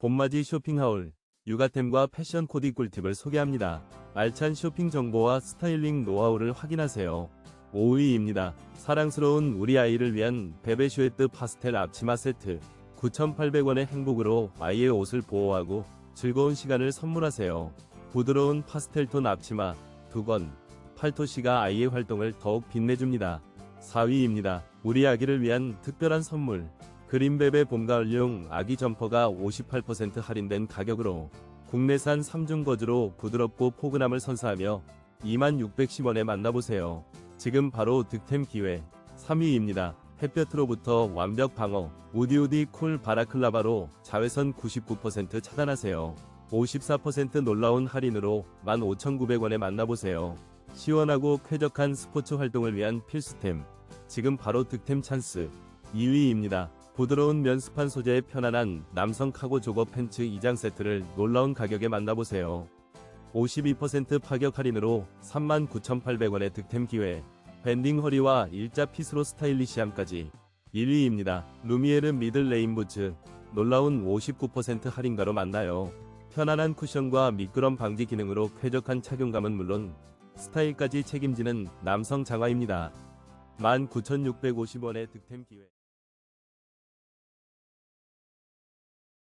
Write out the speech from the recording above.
봄맞이 쇼핑하울, 육아템과 패션 코디 꿀팁을 소개합니다. 알찬 쇼핑 정보와 스타일링 노하우를 확인하세요. 5위입니다. 사랑스러운 우리 아이를 위한 베베 슈에트 파스텔 앞치마 세트. 9,800원의 행복으로 아이의 옷을 보호하고 즐거운 시간을 선물하세요. 부드러운 파스텔톤 앞치마, 두건, 팔토시가 아이의 활동을 더욱 빛내줍니다. 4위입니다. 우리 아기를 위한 특별한 선물. 그린베베 봄가을용 아기 점퍼가 58% 할인된 가격으로 국내산 3중 거즈로 부드럽고 포근함을 선사하며 2610원에 만나보세요. 지금 바로 득템 기회. 3위입니다. 햇볕으로부터 완벽 방어. 우디우디 쿨 바라클라바로 자외선 99% 차단하세요. 54% 놀라운 할인으로 15,900원에 만나보세요. 시원하고 쾌적한 스포츠 활동을 위한 필수템. 지금 바로 득템 찬스. 2위입니다. 부드러운 면스판 소재의 편안한 남성 카고 조거 팬츠 2장 세트를 놀라운 가격에 만나보세요. 52% 파격 할인으로 39,800원의 득템 기회. 밴딩 허리와 일자 핏으로 스타일리시함까지 1위입니다. 루미에르 미들 레인 부츠 놀라운 59% 할인가로 만나요. 편안한 쿠션과 미끄럼 방지 기능으로 쾌적한 착용감은 물론 스타일까지 책임지는 남성 장화입니다. 19,650원의 득템 기회.